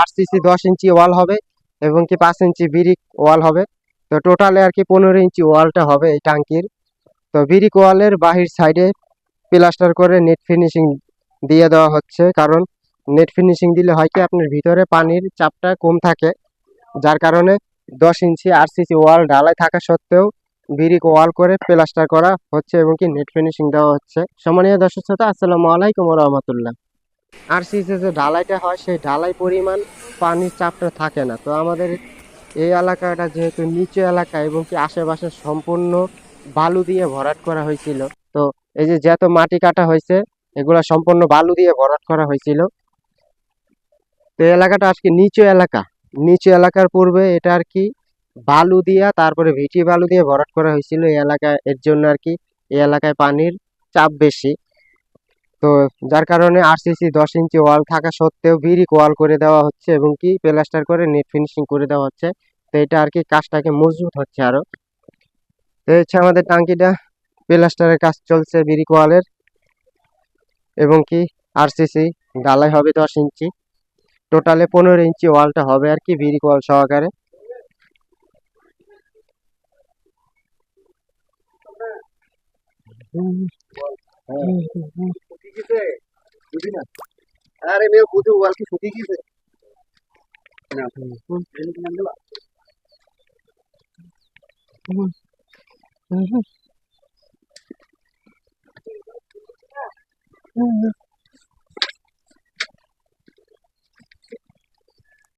RCC দশ ইঞ্চি ওয়াল হবে এবং কি পাঁচ ইঞ্চি বিরিক ওয়াল হবে। তো টোটালে আর কি পনেরো ইঞ্চি ওয়ালটা হবে এই টাঙ্কির। তো বিরিক ওয়ালের বাহির সাইডে প্লাস্টার করে নেট ফিনিশিং দিয়ে দেওয়া হচ্ছে। কারণ নেট ফিনিশিং দিলে হয় কি আপনার ভিতরে পানির চাপটা কম থাকে, যার কারণে দশ ইঞ্চি আরসিসি ওয়াল ঢালাই থাকা সত্ত্বেও বিরিক ওয়াল করে প্লাস্টার করা হচ্ছে এবং কি নেট ফিনিশিং দেওয়া হচ্ছে। সম্মানীয় দর্শক শ্রোতা, আসসালামু আলাইকুম রহমতুল্লাহ। আরসিসি যে ঢালাইটা হয়, সেই ঢালাই পরিমাণ পানির চাপটা থাকে না। তো আমাদের এই এলাকাটা যেহেতু নিচু এলাকা এবং কি আশেপাশে সম্পূর্ণ বালু দিয়ে ভরাট করা হয়েছিল, তো এই যে যত মাটি কাটা হয়েছে, এগুলা সম্পূর্ণ বালু দিয়ে ভরাট করা হয়েছিল। তো এলাকাটা আজকে নিচু এলাকা। নিচু এলাকার পূর্বে এটা আর কি বালু দিয়া, তারপরে ভিটি বালু দিয়ে ভরাট করা হয়েছিল। এই এলাকায় এর জন্য আর কি এই এলাকায় পানির চাপ বেশি। তো যার কারণে আরসিসি দশ ইঞ্চি ওয়াল থাকা সত্ত্বেও বিরিক ওয়াল করে দেওয়া হচ্ছে এবং কি প্লাস্টার করে নেট ফিনিশিং করে দেওয়া হচ্ছে। তো এটা আর কি কাজটাকে মজবুত হচ্ছে আরও। তো হচ্ছে আমাদের টাঙ্কিটা। প্লাস্টারের কাজ চলছে বিরিক ওয়ালের এবং কি আরসিসি ঢালাই হবে দশ ইঞ্চি। টোটালে পনেরো ইঞ্চি ওয়ালটা হবে আর কি বিরিক ওয়াল সহকারে। আরে মেয়ে বুঝে ওয়াল কি শুকিয়ে গেছে না